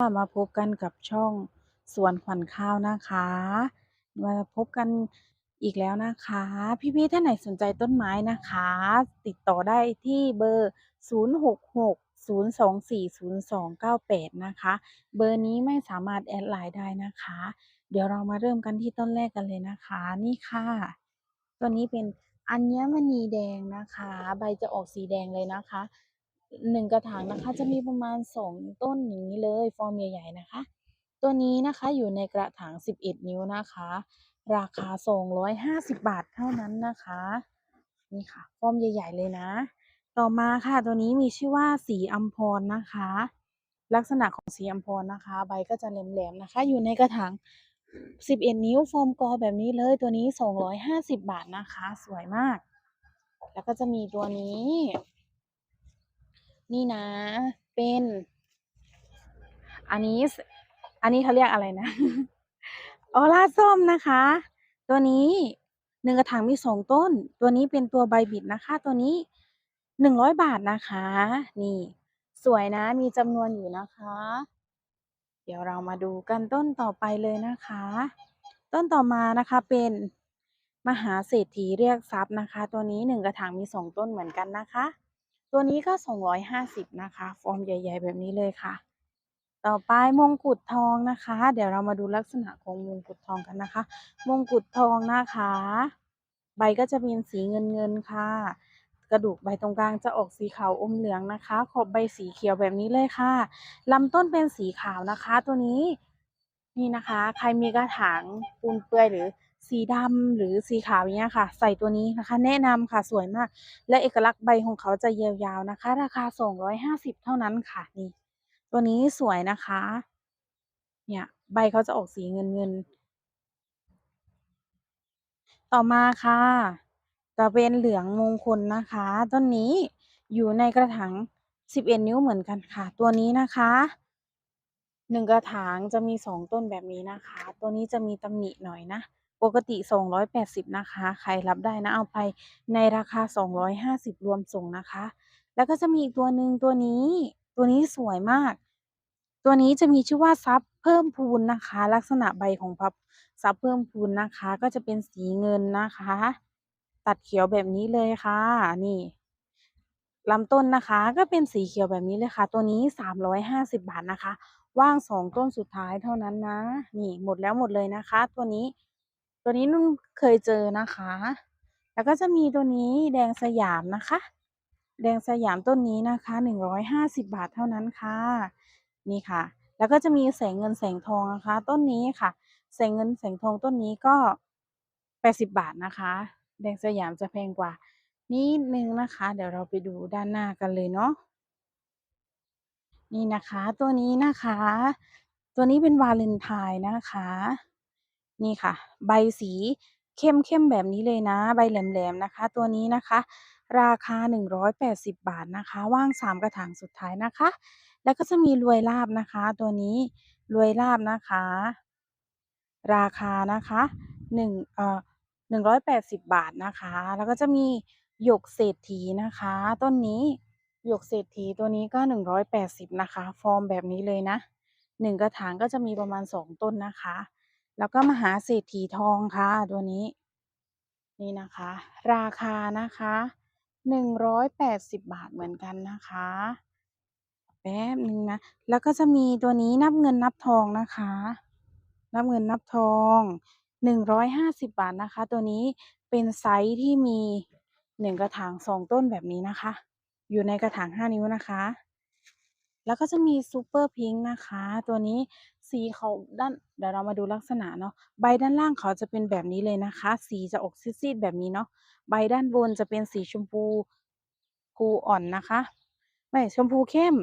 มาพบกันกับช่องสวนขวัญข้าวนะคะ มาพบกันอีกแล้วนะคะ พี่ๆท่านไหนสนใจต้นไม้นะคะ ติดต่อได้ที่เบอร์ 066 024 0298 นะคะ เบอร์นี้ไม่สามารถแอดไลน์ได้นะคะ เดี๋ยวเรามาเริ่มกันที่ต้นแรกกันเลยนะคะ นี่ค่ะตัวนี้เป็นอัญมณีแดงนะคะ ใบจะออกสีแดงเลยนะคะ หนึ่งกระถางนะคะ จะมีประมาณสองต้นอย่างนี้เลยฟอร์มใหญ่ๆนะคะ ตัวนี้นะคะอยู่ในกระถาง 11 นิ้วนะคะ ราคา 250 บาทเท่านั้นนะคะ นี่ค่ะฟอร์มใหญ่ ๆ เลยนะ ต่อมาค่ะตัวนี้มีชื่อว่าสีอัมพรนะคะ ลักษณะของสีอัมพรนะคะ ใบก็จะแหลมๆนะคะ อยู่ในกระถาง 11 นิ้วโฟมกอแบบนี้เลยตัวนี้ 250 บาทนะคะ สวยมาก แล้วก็จะมีตัวนี้ นี่นะ เป็น อันนี้สอันนี้เขาเรียกอะไรนะ ออร่าส้มนะคะ ตัวนี้หนึ่งกระถางมีสองต้น ตัวนี้เป็นตัวใบบิดนะคะ ตัวนี้หนึ่งร้อยบาทนะคะ นี่ สวยนะ มีจำนวนอยู่นะคะ เดี๋ยวเรามาดูกันต้นต่อไปเลยนะคะ ต้นต่อมานะคะเป็นมหาเศรษฐีเรียกทรัพย์นะคะ ตัวนี้หนึ่งกระถางมีสองต้นเหมือนกันนะคะ ตัวนี้ก็สองร้อยห้าสิบนะคะ ฟอร์มใหญ่ ๆ แบบนี้เลยค่ะ ต่อไปมงกุฎทองนะคะ เดี๋ยวเรามาดูลักษณะของมงกุฎทองกันนะคะ มงกุฎทองนะคะ ใบก็จะเป็นสีเงินเงินๆค่ะ กระดูกใบตรงกลางจะออกสีขาวอมเหลืองนะคะ ขอบใบสีเขียวแบบนี้เลยค่ะลำต้นเป็นสีขาวนะคะ ตัวนี้นี่นะคะ ใครมีกระถางปูนเปื่อยหรือ สีดำหรือสีขาวอย่างเงี้ยค่ะ ใส่ตัวนี้นะคะ แนะนำค่ะสวยมาก และเอกลักษณ์ใบของเขาจะยาวๆนะคะ ราคา 250 เท่านั้นค่ะนี่ ตัวนี้สวยนะคะ เนี่ยใบเขาจะออกสีเงินเงินต่อมาค่ะจะเป็นเหลืองมงคลนะคะ ต้นนี้อยู่ในกระถาง11 นิ้วเหมือนกันค่ะ ตัวนี้นะคะหนึ่งกระถางจะมีสองต้นแบบนี้นะคะ ตัวนี้จะมีตำหนิหน่อยนะ ปกติ 280 นะคะ ใครรับได้นะเอาไปในราคา 250 รวมส่งนะคะ แล้วก็จะมีอีกตัวหนึ่งตัวนี้ ตัวนี้สวยมาก ตัวนี้จะมีชื่อว่าทรัพย์เพิ่มพูนนะคะ ลักษณะใบของพับทรัพย์เพิ่มพูนนะคะ ก็จะเป็นสีเงินนะคะ ตัดเขียวแบบนี้เลยค่ะ นี่ลำต้นนะคะก็เป็นสีเขียวแบบนี้เลยค่ะ ตัวนี้ 350 บาทนะคะ ว่างสองต้นสุดท้ายเท่านั้นนะ นี่หมดแล้วหมดเลยนะคะ ตัวนี้ ตัวนี้นุ่นเคยเจอนะคะ แล้วก็จะมีตัวนี้แดงสยามนะคะ แดงสยามต้นนี้นะคะ150 บาทเท่านั้นค่ะ นี่ค่ะ แล้วก็จะมีแสงเงินแสงทองนะคะ ต้นนี้ค่ะ แสงเงินแสงทองต้นนี้ก็ 80 บาทนะคะ แดงสยามจะแพงกว่านิดนึงนะคะ เดี๋ยวเราไปดูด้านหน้ากันเลยเนาะนี่นะคะตัวนี้นะคะ ตัวนี้เป็นวาเลนไทน์นะคะ นี่ค่ะ ใบสีเข้มๆแบบนี้เลยนะ ใบแหลมๆนะคะ ตัวนี้นะคะ ราคา 180 บาทนะคะ ว่าง 3 กระถางสุดท้ายนะคะ แล้วก็จะมีรวยลาบนะคะ ตัวนี้รวยลาบนะคะ ราคานะคะหนึ่งเอ่อ180 บาทนะคะ แล้วก็จะมีหยกเศรษฐีนะคะ ต้นนี้หยกเศรษฐีตัวนี้ก็ 180 นะคะ ฟอร์มแบบนี้เลยนะหนึ่งกระถางก็จะมีประมาณ 2 ต้นนะคะ แล้วก็มหาเศรษฐีทองค่ะตัวนี้ นี่นะคะ ราคานะคะ180บาทเหมือนกันนะคะ แป๊บหนึ่งนะ แล้วก็จะมีตัวนี้นับเงินนับทองนะคะ นับเงินนับทอง150บาทนะคะ ตัวนี้เป็นไซส์ที่มี1กระถาง2ต้นแบบนี้นะคะ อยู่ในกระถาง5นิ้วนะคะ แล้วก็จะมีซูเปอร์พิงค์นะคะ ตัวนี้สีเขาด้านเดี๋ยวเรามาดูลักษณะเนาะใบด้านล่างเขาจะเป็นแบบนี้เลยนะคะ สีจะออกซีดๆแบบนี้เนาะใบด้านบนจะเป็นสีชมพูพูอ่อนนะคะไม่ชมพูเข้ม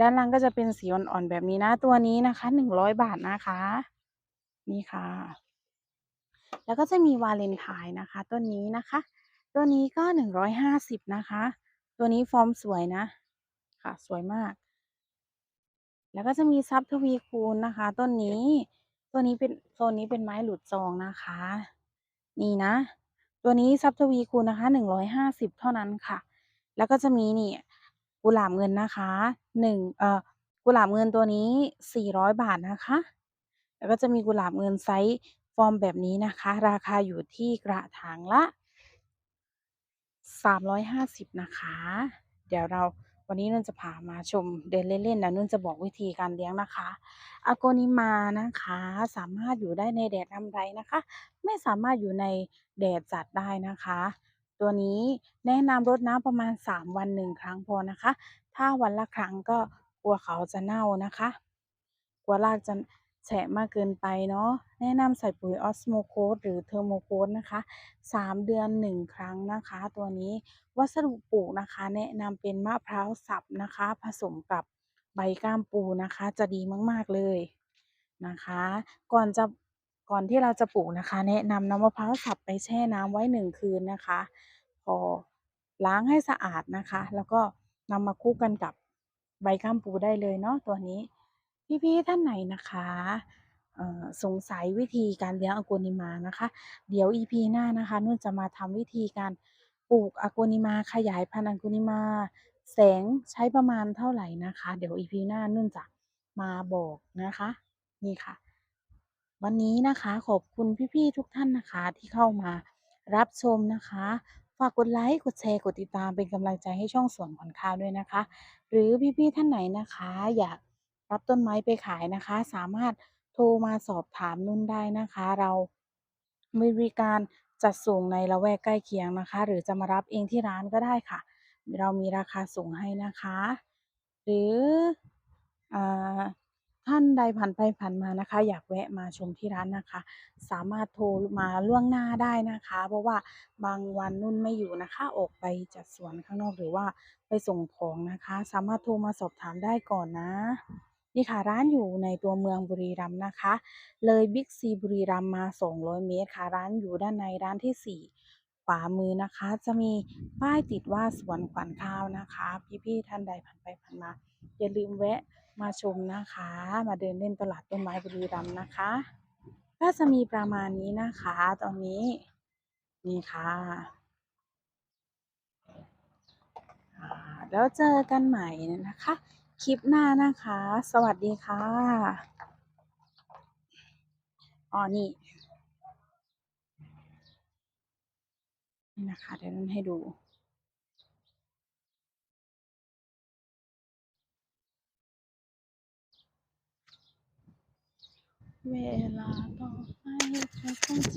ด้านล่างก็จะเป็นสีอ่อนๆแบบนี้นะ ตัวนี้นะคะ100บาทนะคะ นี่ค่ะ แล้วก็จะมีวาเลนไทน์นะคะ ต้นนี้นะคะ ตัวนี้ก็150นะคะ ตัวนี้ฟอร์มสวยนะ ค่ะสวยมาก แล้วก็จะมีทรัพย์ทวีคูณนะคะ ต้นนี้ตัวนี้เป็นโซนนี้เป็นไม้หลุดจองนะคะ นี่นะ ตัวนี้ทรัพย์ทวีคูณนะคะ150เท่านั้นค่ะ แล้วก็จะมีนี่กุหลาบเงินนะคะ1เอ่อกุกุหลาบเงินตัวนี้400บาทนะคะ แล้วก็จะมีกุหลาบเงินไซส์ฟอร์มแบบนี้นะคะ ราคาอยู่ที่กระถางละ350นะคะ เดี๋ยวเรา วันนี้นุ่นจะพามาชมเดินเล่นๆนะนุ่นจะบอกวิธีการเลี้ยงนะคะอาโกนิมานะคะ สามารถอยู่ได้ในแดดรำไรนะคะ ไม่สามารถอยู่ในแดดจัดได้นะคะ ตัวนี้แนะนำรดน้ำประมาณ 3 วันหนึ่งครั้งพอนะคะ ถ้าวันละครั้งก็กลัวเขาจะเน่านะคะ กลัวรากจะ แฉะมากเกินไปเนาะแนะนำใส่ปุ๋ย Osmocote หรือ Thermocote นะคะ 3 เดือน 1 ครั้งนะคะ ตัวนี้วัสดุปลูกนะคะ แนะนำเป็นมะพร้าวสับนะคะ ผสมกับใบก้ามปูนะคะ จะดีมาก ๆ เลยนะคะ ก่อนจะก่อนที่เราจะปลูกนะคะ แนะนำน้ำมะพร้าวสับไปแช่น้ำไว้ 1 คืนนะคะ พอล้างให้สะอาดนะคะ แล้วก็นำมาคลุกกันกับใบก้ามปูได้เลยเนาะตัวนี้ พี่ๆท่านไหนนะคะสงสัยวิธีการเลี้ยงอาโกนิมานะคะ เดี๋ยว EP หน้านะคะนุ่นจะมาทำวิธีการปลูกอาโกนิมาขยายพันธุ์อาโกนิมา แสงใช้ประมาณเท่าไหร่นะคะ เดี๋ยว EP หน้านุ่นจะมาบอกนะคะ นี่ค่ะ วันนี้นะคะขอบคุณพี่ๆทุกท่านนะคะที่เข้ามารับชมนะคะฝากกดไลค์ กดแชร์ กดติดตามเป็นกำลังใจให้ช่องสวนขวัญข้าวด้วยนะคะ หรือพี่ๆท่านไหนนะคะ อยาก รับต้นไม้ไปขายนะคะ สามารถโทรมาสอบถามนุ่นได้นะคะ เรามีบริการจัดส่งในละแวกใกล้เคียงนะคะ หรือจะมารับเองที่ร้านก็ได้ค่ะ เรามีราคาส่งให้นะคะ หรืออท่านใดผ่านไปผ่านมานะคะ อยากแวะมาชมที่ร้านนะคะ สามารถโทรมาล่วงหน้าได้นะคะ เพราะว่าบางวันนุ่นไม่อยู่นะคะ ออกไปจัดสวนข้างนอกหรือว่าไปส่งของนะคะ สามารถโทรมาสอบถามได้ก่อนนะ นี่ค่ะร้านอยู่ในตัวเมืองบุรีรัมย์นะคะ เลยบิ๊กซีบุรีรัมย์มา 200 เมตรค่ะ ร้านอยู่ด้านในร้านที่ 4 ขวามือนะคะ จะมีป้ายติดว่าสวนขวัญข้าวนะคะ พี่ๆท่านใดผ่านไปผ่านมา อย่าลืมแวะมาชมนะคะ มาเดินเล่นตลาดต้นไม้บุรีรัมย์นะคะก็จะมีประมาณนี้นะคะ ตอนนี้นี่ค่ะแล้วเจอกันใหม่นะคะ คลิปหน้านะคะ สวัสดีค่ะอ๋อนี่นี่นะคะเดี๋ยวนุ่นให้ดูเวลาต่อไปเธอคงจ